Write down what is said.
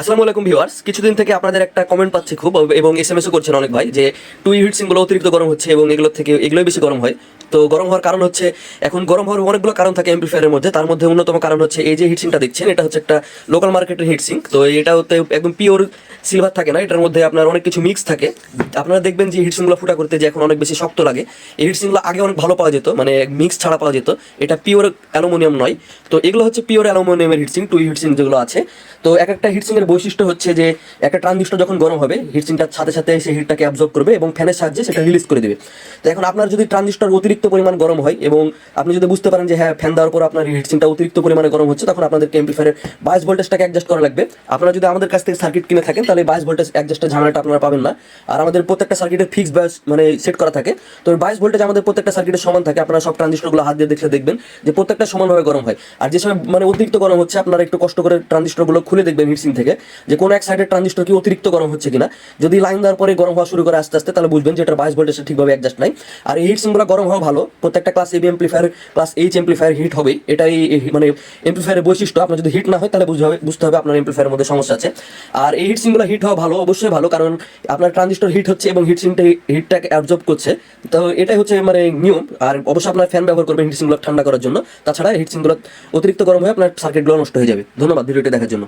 আসসালামু আলাইকুম ভিউয়ার্স। কিছুদিন থেকে আপনাদের একটা কমেন্ট পাচ্ছি খুব, এবং এস এম এসও করছেন অনেক ভাই, যে টুই হিটসিংগুলো অতিরিক্ত গরম হচ্ছে এবং এগুলো থেকে, এগুলোই বেশি গরম হয়। তো গরম হওয়ার কারণ হচ্ছে, এখন গরম হওয়ার অনেকগুলো কারণ থাকে মধ্যে। তার মধ্যে অন্যতম কারণ হচ্ছে, এই যে হিটসিংটা এটা হচ্ছে একটা লোকাল মার্কেটের হিটসিং তো এটা হতে একদম পিওর সিলভার থাকে না, এটার মধ্যে আপনার অনেক কিছু মিক্স থাকে। আপনারা দেখবেন যে হিটসিংগুলো ফুটা করতে যে এখন অনেক বেশি শক্ত লাগে। এই হিটসিংগুলো আগে অনেক ভালো পাওয়া যেত মানে মিক্স ছাড়া পাওয়া যেত। এটা পিওর অ্যালুমিনিয়াম নয়। তো এগুলো হচ্ছে পিওর অ্যালুমিনিয়ামের হিটসিং টু হিটসিং যেগুলো আছে। তো এক একটা হিটসিং এর বৈশিষ্ট্য হচ্ছে যে একটা ট্রানজিস্টর যখন গরম হবে হিটসিংটার সাথে সাথে সেই হিটটাকে অ্যাবজর্ব করবে এবং ফ্যানের সাহায্যে সেটা রিলিজ করে দেবে। তো এখন আপনার যদি ট্রানজিস্টর অতিরিক্ত পরিমাণ গরম হয় এবং আপনি যদি বুঝতে পারেন যে হ্যাঁ ফ্যান দেওয়ার পর আপনার হিটসিংটা অতিরিক্ত পরিমাণে গরম হচ্ছে, তখন আপনাদেরকে এমপ্লিফায়ারের বাইশ ভোল্টেজটাকে অ্যাডজাস্ট করা লাগবে। আপনারা যদি আমাদের কাছ থেকে সার্কিট কিনে থাকেন, তাহলে বাইশ ভোল্টেজ অ্যাডজাস্টের ঝামেলাটা আপনারা পাবেন না। আর আমাদের প্রত্যেকটা সার্কিটের ফিক্স বায়াস মানে সেট করা থাকে। তো বাইশ ভোল্টেজ আমাদের প্রত্যেকটা সার্কিটের সমান থাকে। আপনারা সব ট্রানজিস্টরগুলো হাত দিয়ে দেখলে দেখবেন যে প্রত্যেকটা সমানভাবে গরম হয়। আর যে সময় মানে অতিরিক্ত গরম হচ্ছে, আপনারা একটু কষ্ট করে ট্রানজিস্টরগুলো খুলে দেখবেন হিটসিং থেকে। যে কোনো এক সাইডের ট্রানজিস্টর কি অতিরিক্ত গরম হচ্ছে কিনা, যদি লাইন দেওয়ার পরে গরম হওয়া শুরু করে আস্তে আস্তে, তাহলে বুঝবেন যে এটা বাইশ ভোল্টেজটা ঠিকভাবে অ্যাডজাস্ট নাই। আর এই হিটসিংগুলো গরম হওয়া ভালো, প্রত্যেকটা class AB amplifier class H amplifier heat হবে এটাই মানে এমপ্লিফায়ারের বৈশিষ্ট্য, আপনার যদি হিট না হয়, তাহলে বুঝতে হবে বুঝতে হবে আপনার এমপ্লিফায়ারের মধ্যে সমস্যা আছে। আর এই হিটসিংগুলো হিট হওয়া ভালো, অবশ্যই ভালো, কারণ আপনার ট্রানজিস্টর হিট হচ্ছে এবং হিটসিংটা হিটটাকে অ্যাবজর্ব করছে। তো এটাই হচ্ছে মানে নিয়ম, আর অবশ্যই আপনার ফ্যান ব্যবহার করবেন হিটসিংগুলো ঠান্ডা করার জন্য। তাছাড়া হিটসিংগুলো অতিরিক্ত গরম হয়ে আপনার সার্কিটগুলো নষ্ট হয়ে যাবে। ধন্যবাদ ভিডিওটি দেখার জন্য।